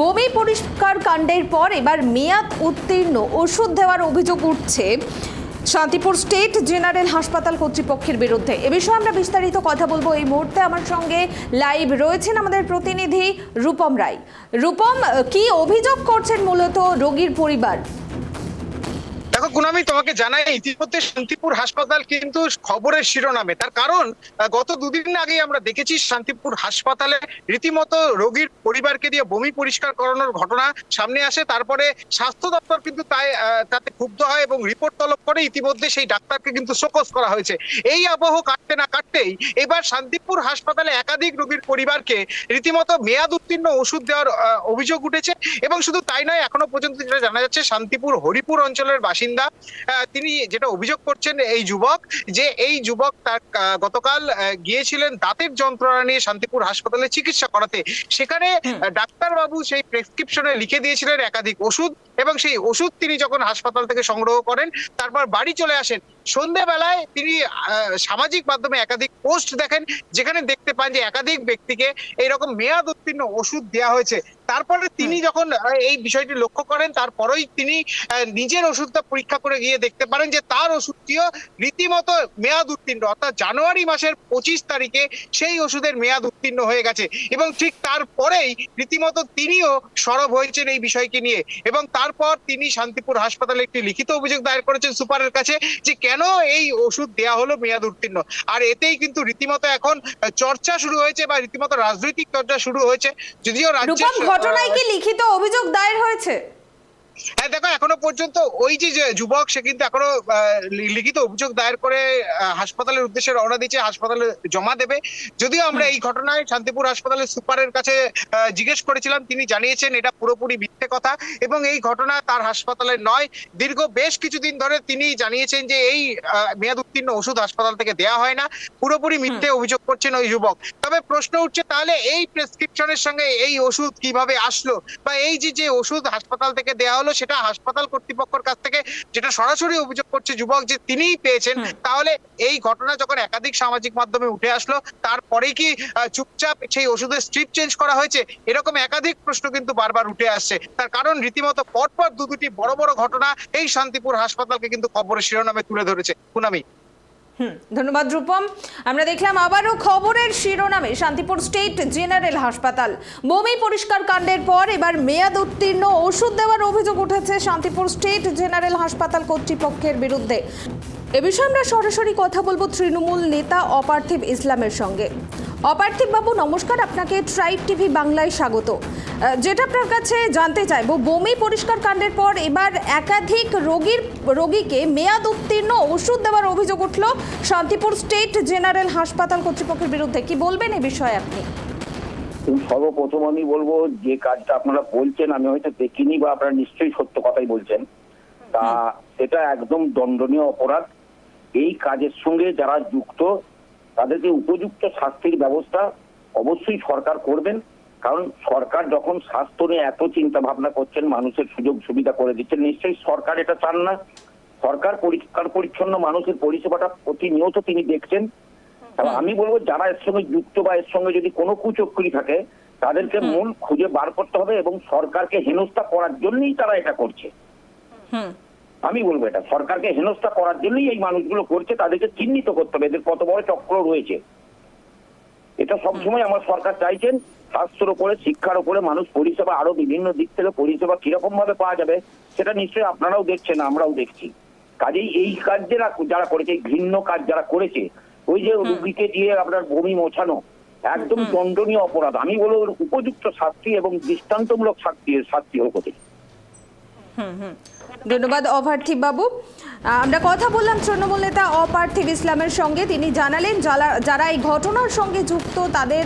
বমি পরিষ্কার কাণ্ডের পর এবার মেয়াদ উত্তীর্ণ। ওষুধ দেওয়ার অভিযোগ উঠছে শান্তিপুর স্টেট জেনারেল হাসপাতাল কর্তৃপক্ষের বিরুদ্ধে। এ বিষয়ে আমরা বিস্তারিত কথা বলব এই মুহূর্তে। আমার সঙ্গে লাইভ রয়েছেন আমাদের প্রতিনিধি রূপম রায়। রূপম, কি অভিযোগ করছেন মূলত রোগীর পরিবার? দেখো গুনামি তোমাকে জানাই, ইতিমধ্যে শান্তিপুর হাসপাতাল কিন্তু খবরের শিরোনামে। তার কারণ গত দুদিন আগে আমরা দেখেছি শান্তিপুর হাসপাতালে রীতিমতো রোগীর পরিবারকে দিয়ে বমি পরিষ্কার করানোর ঘটনা সামনে আসে। তারপরে স্বাস্থ্য দপ্তর কিন্তু তাই তাতে ক্ষুব্ধ হয় এবং রিপোর্ট তলব করে ইতিমধ্যে সেই ডাক্তারকে কিন্তু শোকজ করা হয়েছে। এই আবহ কাটতে না কাটতেই এবার শান্তিপুর হাসপাতালে একাধিক রোগীর পরিবারকে রীতিমতো মেয়াদ উত্তীর্ণ ওষুধ দেওয়ার অভিযোগ উঠেছে এবং শুধু তাই নয়, এখনও পর্যন্ত যেটা জানা যাচ্ছে, শান্তিপুর হরিপুর অঞ্চলের বাসিন্দা আহ, তিনি যেটা অভিযোগ করছেন এই যুবক যে এই যুবক তার গতকাল গিয়েছিলেন দাঁতের যন্ত্রণা নিয়ে শান্তিপুর হাসপাতালে চিকিৎসা করাতে। সেখানে ডাক্তার বাবু সেই প্রেসক্রিপশনে লিখে দিয়েছিলেন একাধিক ওষুধ এবং সেই ওষুধ তিনি যখন হাসপাতাল থেকে সংগ্রহ করেন তারপর বাড়ি চলে আসেন। সন্ধেবেলায় তিনি সামাজিক মাধ্যমে একাধিক পোস্ট দেখেন যেখানে দেখতে পান যে একাধিক ব্যক্তিকে এইরকম মেয়াদ উত্তীর্ণ ওষুধ দেওয়া হয়েছে। তারপরে তিনি যখন এই বিষয়টি লক্ষ্য করেন তারপরেই তিনি নিজের ওষুধটা পরীক্ষা করে গিয়ে দেখতে পারেন যে তার ওষুধটিও রীতিমতো মেয়াদ উত্তীর্ণ অর্থাৎ জানুয়ারি মাসের পঁচিশ তারিখে সেই ওষুধের মেয়াদ উত্তীর্ণ হয়ে গেছে। এবং ঠিক তারপরেই রীতিমতো তিনিও সরব হয়েছেন এই বিষয়কে নিয়ে। এবং তারপর তিনি শান্তিপুর হাসপাতালে একটি লিখিত অভিযোগ দায়ের করেছেন সুপারের কাছে যে কেন এই ওষুধ দেয়া হলো মেয়াদ উত্তীর্ণ? আর এতেই কিন্তু রীতিমতো এখন চর্চা শুরু হয়েছে বা রীতিমতো রাজনৈতিক চর্চা শুরু হয়েছে, যদিও রাজ্যের ঘটনায় কি লিখিত অভিযোগ দায়ের হয়েছে? হ্যাঁ দেখো এখনও পর্যন্ত ওই যে যুবক সে কিন্তু এখনও লিখিত অভিযোগ দায়ের করে হাসপাতালের উদ্দেশ্যে রওনা দিচ্ছে হাসপাতালে জমা দেবে। যদিও আমরা এই ঘটনায় শান্তিপুর হাসপাতালের সুপারের কাছে জিজ্ঞেস করেছিলাম তিনি জানিয়েছেন এটা পুরোপুরি মিথ্যে কথা এবং এই ঘটনা তার হাসপাতালে নয়। দীর্ঘ বেশ কিছুদিন ধরে তিনি জানিয়েছেন যে এই মেয়াদ উত্তীর্ণ ওষুধ হাসপাতাল থেকে দেয়া হয় না। পুরোপুরি মিথ্যে অভিযোগ করছেন ওই যুবক। তবে প্রশ্ন উঠছে তাহলে এই প্রেসক্রিপশনের সঙ্গে এই ওষুধ কীভাবে আসলো? বা এই যে যে ওষুধ হাসপাতাল থেকে দেওয়া হলো সেটা হাসপাতাল কর্তৃপক্ষের কাছ থেকে যেটা সরাসরি অভিযোগ করছে যুবক যে তিনিই পেয়েছেন। তাহলে এই ঘটনা যখন একাধিক সামাজিক মাধ্যমে উঠে আসলো তারপরে কি চুপচাপ সেই ওষুধের স্ট্রিপ চেঞ্জ করা হয়েছে? এরকম একাধিক প্রশ্ন কিন্তু বারবার উঠে আসছে। তার কারণ রীতিমতো পরপর দু দুটি বড় বড় ঘটনা এই শান্তিপুর হাসপাতালকে কিন্তু খবরের শিরোনামে তুলে ধরেছে। হুম ধন্যবাদ রূপম। আমরা দেখলাম আবারও খবরের শিরোনামে শান্তিপুর স্টেট জেনারেল হাসপাতাল। বমি পরিষ্কার কাণ্ডের পর এবার মেয়াদ উত্তীর্ণ ওষুধ দেওয়ার অভিযোগ উঠেছে শান্তিপুর স্টেট জেনারেল হাসপাতাল কর্তৃপক্ষের বিরুদ্ধে। এ বিষয়ে আমরা সরাসরি কথা বলব তৃণমূল নেতা অপার্থিব ইসলামের সঙ্গে। অপার্থিব বাবু, নমস্কার, আপনাকে ট্রাইব টিভি বাংলায় স্বাগত। যেটা আপনার কাছে জানতে চাইব বমি পরিষ্কার কাণ্ডের পর এবার একাধিক রোগীর রোগীকে মেয়াদ উত্তীর্ণ ওষুধ দেওয়ার অভিযোগ উঠল। শান্তিপুর স্টেট জেনারেল হাসপাতাল কর্তৃপক্ষের বিরুদ্ধে কি বলবেন এ বিষয়ে আপনি? সর্বপ্রথম আমি বলব যে কাজটা আপনারা বলছেন আমি হয়তো দেখিনি বা আপনারা নিশ্চয়ই সত্য কথাই বলছেন। তা এটা একদম দণ্ডনীয় অপরাধ। এই কাজের সঙ্গে যারা যুক্ত তাদেরকে উপযুক্ত শাস্তির ব্যবস্থা অবশ্যই সরকার করবেন। কারণ সরকার যখন স্বাস্থ্য নিয়ে এত চিন্তা ভাবনা করছেন মানুষের সুযোগ সুবিধা করে দিচ্ছেন নিশ্চয়ই সরকার এটা চান না। সরকার পরিষ্কার পরিচ্ছন্ন মানুষের পরিষেবাটা প্রতিনিয়ত তিনি দেখছেন। আমি বলব যারা এর সঙ্গে যুক্ত বা এর সঙ্গে যদি কোনো কুচক্রি থাকে তাদেরকে মূল খুঁজে বার করতে হবে এবং সরকারকে হেনস্থা করার জন্যই তারা এটা করছে। আমি বলব এটা সরকারকে হেনস্থা করার জন্যই এই মানুষগুলো করছে তাদেরকে চিহ্নিত করতে হবে। এদের কত বড় চক্র রয়েছে। এটা সবসময় আমার সরকার চাইছেন। স্বাস্থ্যের উপরে শিক্ষার উপরে মানুষ পরিষেবা আরও বিভিন্ন দিক থেকে পরিষেবা কীরকম ভাবে পাওয়া যাবে সেটা নিশ্চয়ই আপনারাও দেখছেন আমরাও দেখছি। কাজেই এই কাজ যারা যারা করেছে ঘৃণ্য কাজ যারা করেছে ওই যে রুগীকে দিয়ে আপনার বমি মোছানো একদম দণ্ডনীয় অপরাধ আমি বলব ওর উপযুক্ত শাস্তি এবং দৃষ্টান্তমূলক শাস্তি শাস্তি হোক ওদের। হুম হুম। ধন্যবাদ অপার্থিব বাবু আমরা কথা বললাম তৃণমূল নেতা অপার্থিব ইসলামের সঙ্গে। তিনি জানালেন, যারা এই ঘটনার সঙ্গে যুক্ত, তাদের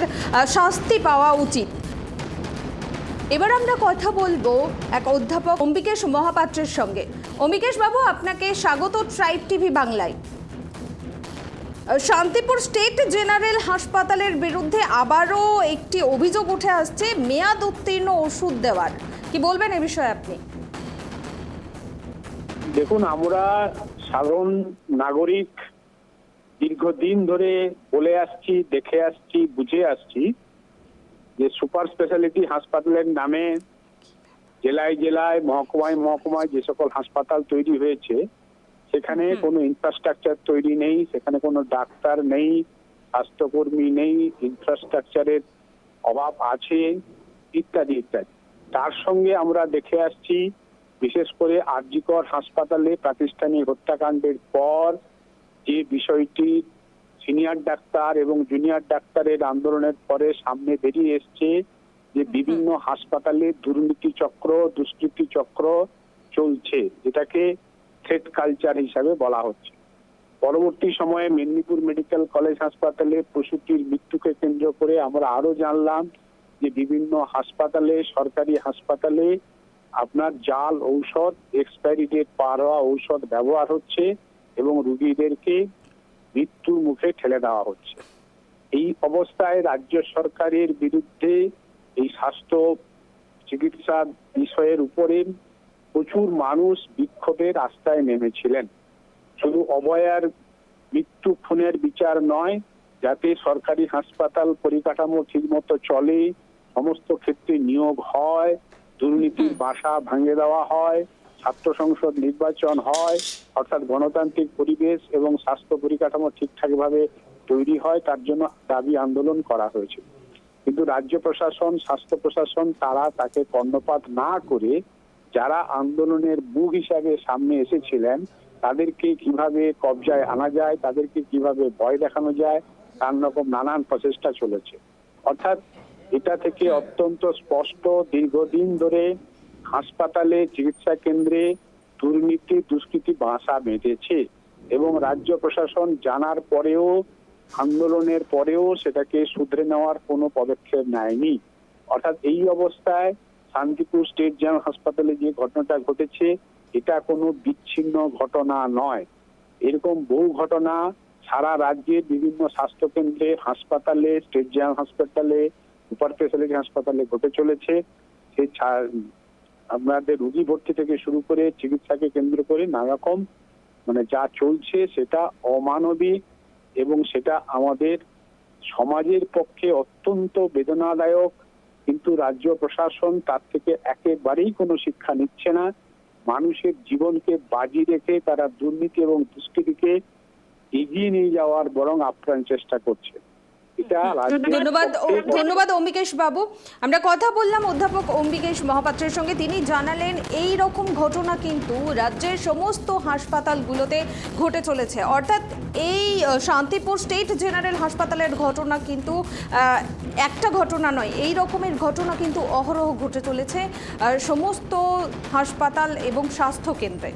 শাস্তি পাওয়া উচিত। এবার আমরা কথা বলব এক অধ্যাপক অম্বিকেশ মহাপাত্রের সঙ্গে। অম্বিকেশ বাবু, আপনাকে স্বাগত ট্রাইব টিভি বাংলায়। শান্তিপুর স্টেট জেনারেল হাসপাতালের বিরুদ্ধে আবারও একটি অভিযোগ উঠে আসছে, মেয়াদ উত্তীর্ণ ওষুধ দেওয়ার। কি বলবেন এ বিষয়ে আপনি? দেখুন আমরা সাধারণ নাগরিক দীর্ঘদিন ধরে বলে আসছি দেখে আসছি বুঝে আসছি যে সুপার স্পেশালিটি হাসপাতালের নামে জেলায় জেলায় মহকুমায় মহকুমায় যে সকল হাসপাতাল তৈরি হয়েছে সেখানে কোনো ইনফ্রাস্ট্রাকচার তৈরি নেই সেখানে কোনো ডাক্তার নেই স্বাস্থ্যকর্মী নেই ইনফ্রাস্ট্রাকচারের অভাব আছে ইত্যাদি ইত্যাদি। তার সঙ্গে আমরা দেখে আসছি বিশেষ করে আরজিকর হাসপাতালে প্রাতিষ্ঠানিক হত্যাকাণ্ডের পর যে বিষয়টি সিনিয়র ডাক্তার এবং জুনিয়র ডাক্তারের আন্দোলনের পরে সামনে বেরিয়ে এসছে যে বিভিন্ন হাসপাতালে দুর্নীতি চক্র দুষ্কৃতি চক্র চলছে যেটাকে থ্রেট কালচার হিসাবে বলা হচ্ছে। পরবর্তী সময়ে মেদিনীপুর মেডিকেল কলেজ হাসপাতালে প্রসূতির মৃত্যুকে কেন্দ্র করে আমরা আরও জানলাম যে বিভিন্ন হাসপাতালে সরকারি হাসপাতালে আপনার জাল ঔষধ এক্সপায়ারি ডেট পার হওয়া ঔষধ ব্যবহার হচ্ছে এবং রুগীদেরকে মৃত্যুর মুখে ঠেলে দেওয়া হচ্ছে। এই অবস্থায় রাজ্য সরকারের বিরুদ্ধে এই স্বাস্থ্য চিকিৎসা বিষয়ের উপরে প্রচুর মানুষ বিক্ষোভের রাস্তায় নেমেছিলেন। শুধু অবয়ার মৃত্যু খুনের বিচার নয়, যাতে সরকারি হাসপাতাল পরিকাঠামো ঠিকমতো চলে, সমস্ত ক্ষেত্রে নিয়োগ হয় দুর্নীতির বাসা ভাঙে দেওয়া হয় ছাত্র সংসদ নির্বাচন হয় অর্থাৎ গণতান্ত্রিক পরিবেশ এবং স্বাস্থ্য পরিকাঠামো ঠিকঠাকভাবে তৈরি হয় তার জন্য দাবি আন্দোলন করা হয়েছে। কিন্তু রাজ্য প্রশাসন স্বাস্থ্য প্রশাসন তারা তাকে কর্ণপাত না করে যারা আন্দোলনের মুখ হিসাবে সামনে এসেছিলেন তাদেরকে কীভাবে কবজায় আনা যায় তাদেরকে কীভাবে ভয় দেখানো যায় তার রকম নানান প্রচেষ্টা চলেছে। অর্থাৎ এটা থেকে অত্যন্ত স্পষ্ট, দীর্ঘদিন ধরে হাসপাতালে চিকিৎসা কেন্দ্রে দুর্নীতি, দুষ্কৃতি বাসা বেঁধেছে এবং রাজ্য প্রশাসন জানার পরেও, আন্দোলনের পরেও সেটাকে শুধরে নেওয়ার কোনো পদক্ষেপ নেয়নি। অর্থাৎ এই অবস্থায় শান্তিপুর স্টেট জেনারেল হাসপাতালে যে ঘটনাটা ঘটেছে, এটা কোনো বিচ্ছিন্ন ঘটনা নয়। এরকম বহু ঘটনা সারা রাজ্যের বিভিন্ন স্বাস্থ্য কেন্দ্রে হাসপাতালে, স্টেট জেনারেল হাসপাতালে সুপার স্পেশালিটি হাসপাতালে ঘটে চলেছে। সে আপনাদের রুগী ভর্তি থেকে শুরু করে চিকিৎসাকে কেন্দ্র করে নানারকম মানে যা চলছে সেটা অমানবিক এবং সেটা আমাদের সমাজের পক্ষে অত্যন্ত বেদনাদায়ক। কিন্তু রাজ্য প্রশাসন তার থেকে একেবারেই কোনো শিক্ষা নিচ্ছে না। মানুষের জীবনকে বাজি রেখে তারা দুর্নীতি এবং দুষ্কৃতিকে এগিয়ে নিয়ে যাওয়ার বরং আপ্রাণ চেষ্টা করছে। ধন্যবাদ। ধন্যবাদ অম্বিকেশ বাবু। আমরা কথা বললাম অধ্যাপক অম্বিকেশ মহাপাত্রের সঙ্গে। তিনি জানালেন এই রকম ঘটনা কিন্তু রাজ্যের সমস্ত হাসপাতালগুলোতে ঘটে চলেছে। অর্থাৎ এই শান্তিপুর স্টেট জেনারেল হাসপাতালের ঘটনা কিন্তু একটা ঘটনা নয় এই রকমের ঘটনা কিন্তু অহরহ ঘটে চলেছে সমস্ত হাসপাতাল এবং স্বাস্থ্য কেন্দ্রে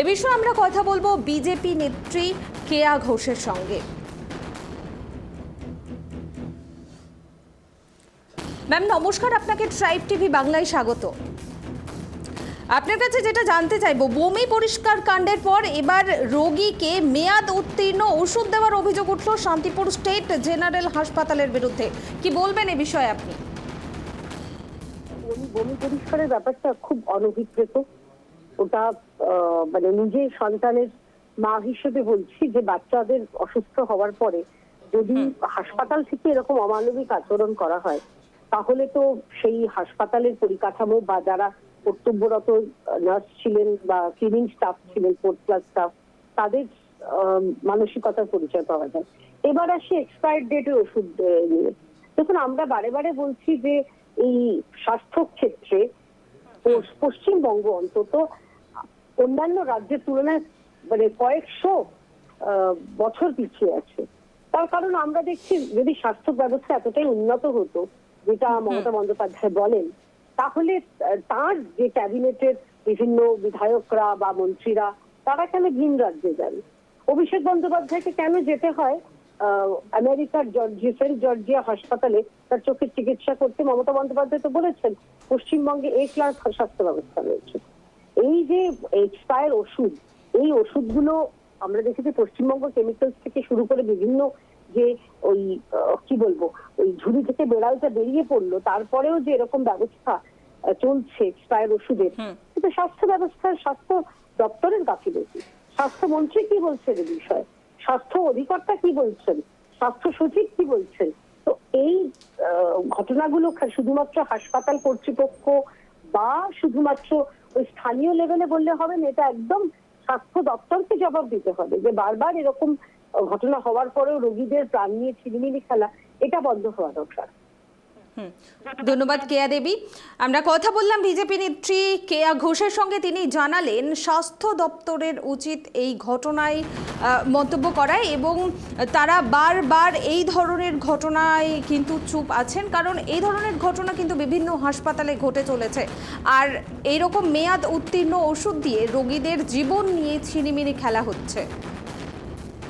এ বিষয়ে আমরা কথা বলব বিজেপি নেত্রী কেয়া ঘোষের সঙ্গে। ম্যাম নমস্কার আপনাকে ট্রাইব টিভি বাংলায় স্বাগত। আপনার কাছে যেটা জানতে চাইব বমি পরিষ্কার কাণ্ডের পর এবার রোগীকে মেয়াদ উত্তীর্ণ ওষুধ দেওয়ার অভিযোগ উঠল শান্তিপুর স্টেট জেনারেল হাসপাতালের বিরুদ্ধে। কি বলবেন এ বিষয়ে আপনি? বমি পরিষ্কারের ব্যাপারটা খুব অনভিপ্রেত। ওটা মানে নিজের সন্তানের মা হিসেবে বলছি যে বাচ্চাদের অসুস্থ হওয়ার পরে যদি হাসপাতাল থেকে এরকম অমানবিক আচরণ করা হয় তাহলে তো সেই হাসপাতালের পরিকাঠামো বা যারা কর্তব্যরত নার্স ছিলেন বা ক্লিনিং স্টাফ ছিলেন, ফোর্থ ক্লাস স্টাফ, তাদের মানসিকতার পরিচয় পাওয়া যায়। এবার আসি এক্সপায়ার ডেটের ওষুধ নিয়ে। দেখুন, আমরা বারে বারে বলছি যে এই স্বাস্থ্য ক্ষেত্রে পশ- পশ্চিমবঙ্গ অন্তত অন্যান্য রাজ্যের তুলনায় মানে কয়েকশো বছর পিছিয়ে আছে। তার কারণ আমরা দেখছি যদি স্বাস্থ্য ব্যবস্থা এতটাই উন্নত হতো যেটা মমতা বন্দ্যোপাধ্যায় বলেন তাহলে তার যে ক্যাবিনেটের বিভিন্ন বিধায়করা বা মন্ত্রীরা তারা কেন ভিন রাজ্যে যান অভিষেক বন্দ্যোপাধ্যায়কে কেন যেতে হয়? আমেরিকার জর্জিয়া সেন্ট জর্জিয়া হাসপাতালে তার চোখের চিকিৎসা করতে মমতা বন্দ্যোপাধ্যায় তো বলেছেন পশ্চিমবঙ্গে এ ক্লাস স্বাস্থ্য ব্যবস্থা রয়েছে। এই যে এক্সপায়ার ওষুধ এই ওষুধগুলো আমরা দেখেছি পশ্চিমবঙ্গ কেমিক্যালস থেকে শুরু করে বিভিন্ন যে ওই কি বলব ওই ঝুড়ি থেকে বেড়ালটা বেরিয়ে পড়ল তারপরেও যে এরকম ব্যবস্থা চলছে এক্সপায়ার ওষুধের কিন্তু স্বাস্থ্য ব্যবস্থার স্বাস্থ্য দপ্তরের গাফিলতি স্বাস্থ্যমন্ত্রী কি বলছেন এই বিষয়ে? স্বাস্থ্য অধিকর্তা কি বলছেন? স্বাস্থ্য সচিব কি বলছেন? তো এই ঘটনাগুলো শুধুমাত্র হাসপাতাল কর্তৃপক্ষ বা শুধুমাত্র ওই স্থানীয় লেভেলে বললে হবে না এটা একদম স্বাস্থ্য দপ্তরকে জবাব দিতে হবে যে বারবার এরকম ঘটনা হওয়ার পরেও রোগীদের প্রাণ নিয়ে ছিনিমিনি খেলা, এটা বন্ধ হওয়া দরকার। ধন্যবাদ কেয়া দেবী। আমরা কথা বললাম বিজেপি নেত্রী কেয়া ঘোষের সঙ্গে, তিনি জানালেন স্বাস্থ্য দপ্তরের উচিত এই ঘটনায় মন্তব্য করায় এবং তারা বারবার এই ধরনের ঘটনায় কিন্তু চুপ আছেন, কারণ এই ধরনের ঘটনা কিন্তু বিভিন্ন হাসপাতালে ঘটে চলেছে। আর এইরকম মেয়াদ উত্তীর্ণ ওষুধ দিয়ে রোগীদের জীবন নিয়ে ছিনিমিনি খেলা হচ্ছে।